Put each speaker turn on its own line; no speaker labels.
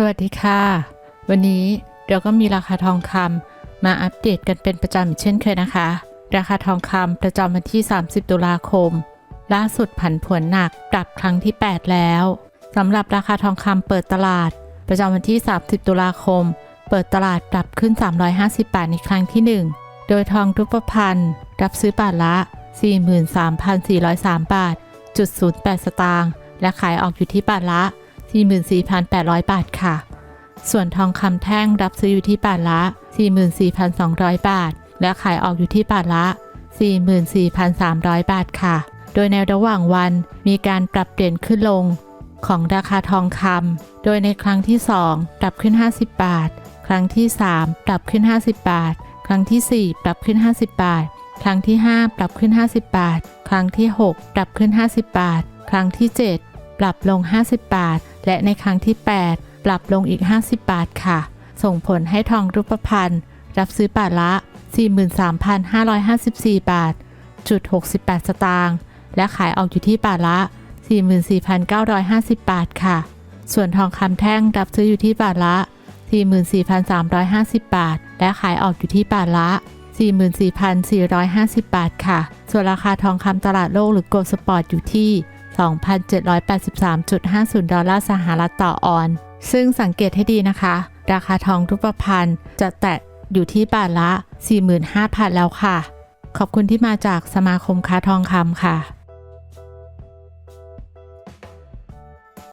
สวัสดีค่ะ วันนี้เราก็มีราคาทองคำมาอัปเดตกันเป็นประจำอีกเช่นเคยนะคะ ราคาทองคำประจำวันที่ 30 ตุลาคม ล่าสุดผันผวนหนักปรับครั้งที่ 8 แล้วสำหรับราคาทองคำเปิดตลาด ประจำวันที่ 30 ตุลาคม เปิดตลาดปรับขึ้น 350 บาทในครั้งที่ 1 โดยทองรูปพรรณรับซื้อบาทละ 43,403 บาทจุด08 สตางค์และขายออกอยู่ที่บาทละ 44,800 บาทค่ะ ส่วนทองคำแท่งรับซื้ออยู่ที่บาทละ 44,200 บาท และขายออกอยู่ที่บาทละ 44,300 บาทค่ะ โดยในระหว่างวันมีการปรับเปลี่ยนขึ้นลงของราคาทองคำ โดยในครั้งที่ 2 ปรับขึ้น 50 บาท ครั้งที่ 3 ปรับขึ้น 50 บาท ครั้งที่ 4 ปรับขึ้น 50 บาท ครั้งที่ 5 ปรับขึ้น 50 บาท ครั้งที่ 6 ปรับขึ้น 50 บาท ครั้งที่ 7 ปรับลง 50 บาท และในครั้งที่ 8 ปรับลงอีก 50 บาทค่ะ ส่งผลให้ทองรูปพรรณรับซื้อบาทละ 43,554 บาทจุด68 สตางค์และขายออกอยู่ที่บาทละ 44,950 บาทค่ะ ส่วนทองคำแท่งรับซื้ออยู่ที่บาทละ 44,350 บาท และขายออกอยู่ที่บาทละ 44,450 บาทค่ะ ส่วนราคาทองคำตลาดโลกหรือโกลสปอร์ตอยู่ที่ 2,783.50 ดอลลาร์สหรัฐต่อออน ซึ่งสังเกตให้ดีนะคะ ราคาทองรูปพรรณจะแตะอยู่ที่บาทละ 45,000 แล้วค่ะ ขอบคุณที่มาจากสมาคมค้าทองคำค่ะ